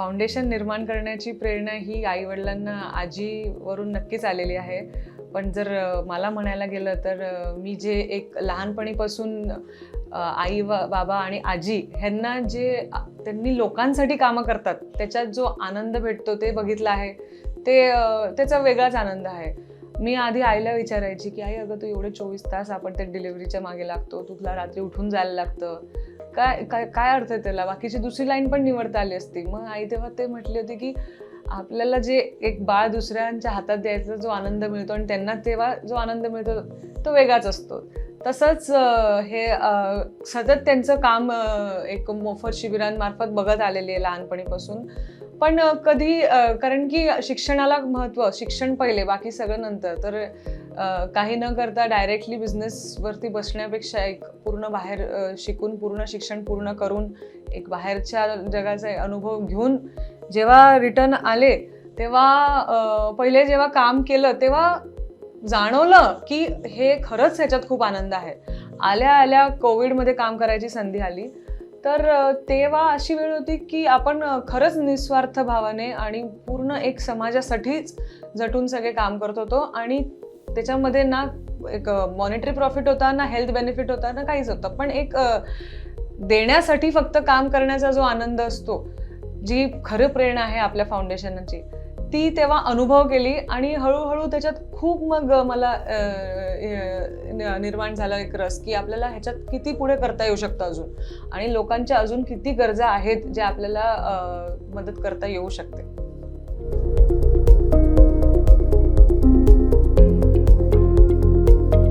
Foundation निर्माण करण्याची प्रेरणा ही आईवडिलांना आजीवरून नक्कीच आलेली आहे. पण जर मला म्हणायला गेलं तर मी जे एक लहानपणीपासून आई व बाबा आणि आजी ह्यांना जे त्यांनी लोकांसाठी कामं करतात त्याच्यात जो आनंद भेटतो ते बघितलं आहे. ते त्याचा वेगळाच आनंद आहे. मी आधी आईला विचारायची की आई अगं तू एवढे चोवीस तास आपण त्या डिलिव्हरीच्या मागे लागतो. तुला रात्री उठून जायला लागतं. काय काय काय अर्थ आहे त्याला? बाकीची दुसरी लाईन पण निवडता आली असती. मग आई तेव्हा ते म्हटली होती की आपल्याला जे एक बाळ दुसऱ्यांच्या हातात द्यायचा जो आनंद मिळतो आणि त्यांना तेव्हा जो आनंद मिळतो तो वेगळाच असतो. तसंच हे सतत त्यांचं काम एक मोफत शिबिरांमार्फत बघत आलेली आहे लहानपणीपासून. पण कधी कारण की शिक्षणाला महत्त्व शिक्षण पहिले बाकी सगळं नंतर. तर काही न करता डायरेक्टली बिझनेसवरती बसण्यापेक्षा एक पूर्ण बाहेर शिकून पूर्ण शिक्षण पूर्ण करून एक बाहेरच्या जगाचा अनुभव घेऊन जेव्हा रिटर्न आले तेव्हा पहिले जेव्हा काम केलं तेव्हा जाणवलं की हे खरंच ह्याच्यात खूप आनंद आहे. आल्या आल्या कोविडमध्ये काम करायची संधी आली. तर तेव्हा अशी वेळ होती की आपण खरंच निस्वार्थ भावाने आणि पूर्ण एक समाजासाठीच जटून सगळे काम करत होतो आणि त्याच्यामध्ये ना एक मॉनिटरी प्रॉफिट होता ना हेल्थ बेनिफिट होता ना काहीच होतं. पण एक देण्यासाठी फक्त काम करण्याचा जो आनंद असतो जी खरं प्रेरणा आहे आपल्या फाउंडेशनची ती तेव्हा अनुभव केली आणि हळूहळू त्याच्यात खूप मग मला निर्माण झाला एक रस की आपल्याला ह्याच्यात किती पुढे करता येऊ शकतं अजून. आणि लोकांच्या अजून किती गरजा आहेत ज्या आपल्याला मदत करता येऊ शकते.